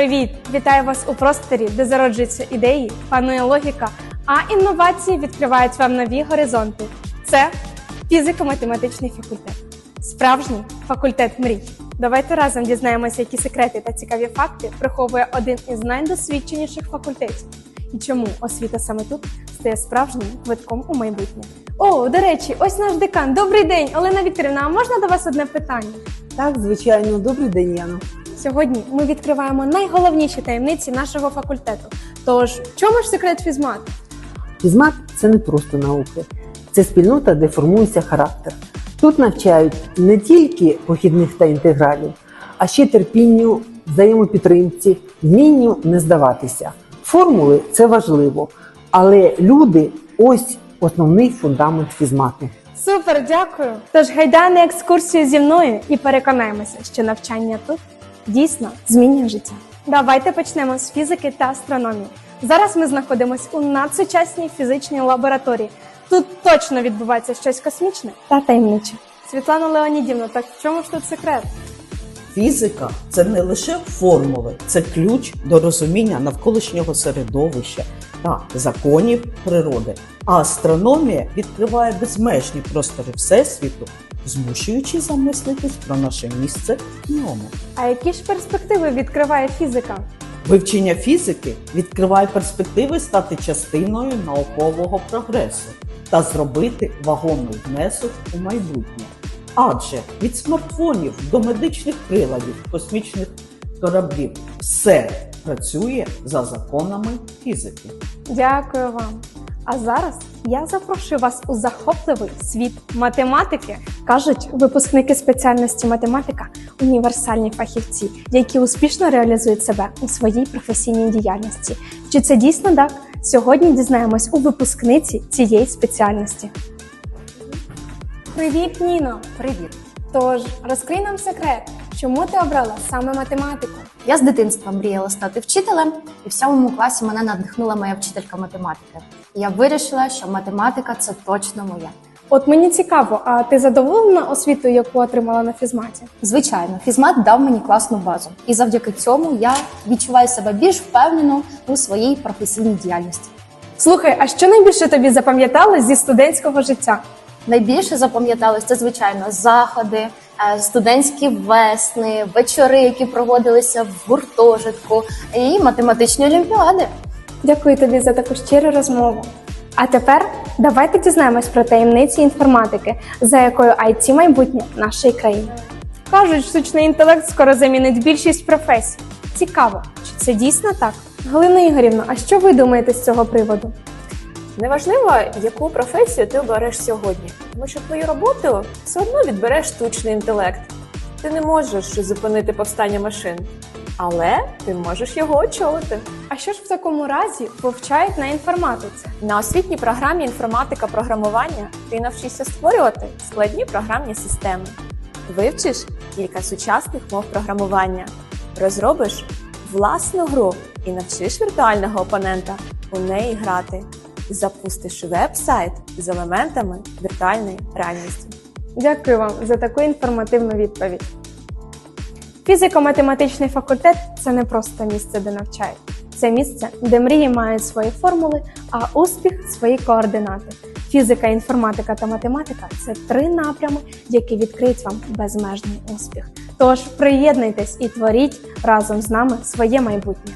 Привіт! Вітаю вас у просторі, де зароджуються ідеї, панує логіка, а інновації відкривають вам нові горизонти. Це фізико-математичний факультет. Справжній факультет мрій. Давайте разом дізнаємося, які секрети та цікаві факти приховує один із найдосвідченіших факультетів. І чому освіта саме тут стає справжнім квитком у майбутнє. О, до речі, ось наш декан. Добрий день, Олена Вікторівна. А можна до вас одне питання? Так, звичайно, добрий день, Яно. Сьогодні ми відкриваємо найголовніші таємниці нашого факультету. Тож, в чому ж секрет фізмат? Фізмат це не просто науки, це спільнота, де формується характер. Тут навчають не тільки похідних та інтегралів, а ще терпінню, взаємопідтримці, вмінню не здаватися. Формули це важливо, але люди ось основний фундамент фізмату. Супер, дякую! Тож гайда на екскурсію зі мною і переконаємося, що навчання тут дійсно змінює життя. Давайте почнемо з фізики та астрономії. Зараз ми знаходимося у надсучасній фізичній лабораторії. Тут точно відбувається щось космічне та таємниче. Світлана Леонідівна, так в чому ж тут секрет? Фізика це не лише формули, це ключ до розуміння навколишнього середовища та законів природи. А астрономія відкриває безмежні простори всесвіту, змушуючи замислитись про наше місце в ньому. А які ж перспективи відкриває фізика? Вивчення фізики відкриває перспективи стати частиною наукового прогресу та зробити вагомий внесок у майбутнє. Адже від смартфонів до медичних приладів, космічних кораблів все працює за законами фізики. Дякую вам. А зараз я запрошую вас у захопливий світ математики. Кажуть, випускники спеціальності математика універсальні фахівці, які успішно реалізують себе у своїй професійній діяльності. Чи це дійсно так? Сьогодні дізнаємось у випускниці цієї спеціальності. Привіт, Ніно! Привіт! Тож розкрий нам секрет, чому ти обрала саме математику? Я з дитинства мріяла стати вчителем, і в сьомому класі мене надихнула моя вчителька математики. Я вирішила, що математика це точно моя. От мені цікаво, а ти задоволена освітою, яку отримала на фізматі? Звичайно, фізмат дав мені класну базу, і завдяки цьому я відчуваю себе більш впевнено у своїй професійній діяльності. Слухай, а що найбільше тобі запам'яталось зі студентського життя? Найбільше запам'яталось це, звичайно, заходи, е, студентські весни, вечори, які проводилися в гуртожитку, і математичні олімпіади. Дякую тобі за таку щиру розмову. А тепер давайте дізнаємось про таємниці інформатики, за якою IT майбутнє нашої країни. Кажуть, штучний інтелект скоро замінить більшість професій. Цікаво, чи це дійсно так? Галина Ігорівна, а що ви думаєте з цього приводу? Неважливо, яку професію ти обереш сьогодні, тому що твою роботу все одно відбере штучний інтелект. Ти не можеш зупинити повстання машин, але ти можеш його очолити. А що ж в такому разі вивчають на інформатиці? На освітній програмі інформатика програмування ти навчишся створювати складні програмні системи, вивчиш кілька сучасних мов програмування, розробиш власну гру і навчиш віртуального опонента у неї грати. Запустиш веб-сайт з елементами віртуальної реальності. Дякую вам за таку інформативну відповідь. Фізико-математичний факультет це не просто місце, де навчають. Це місце, де мрії мають свої формули, а успіх свої координати. Фізика, інформатика та математика це три напрями, які відкриють вам безмежний успіх. Тож приєднуйтесь і творіть разом з нами своє майбутнє.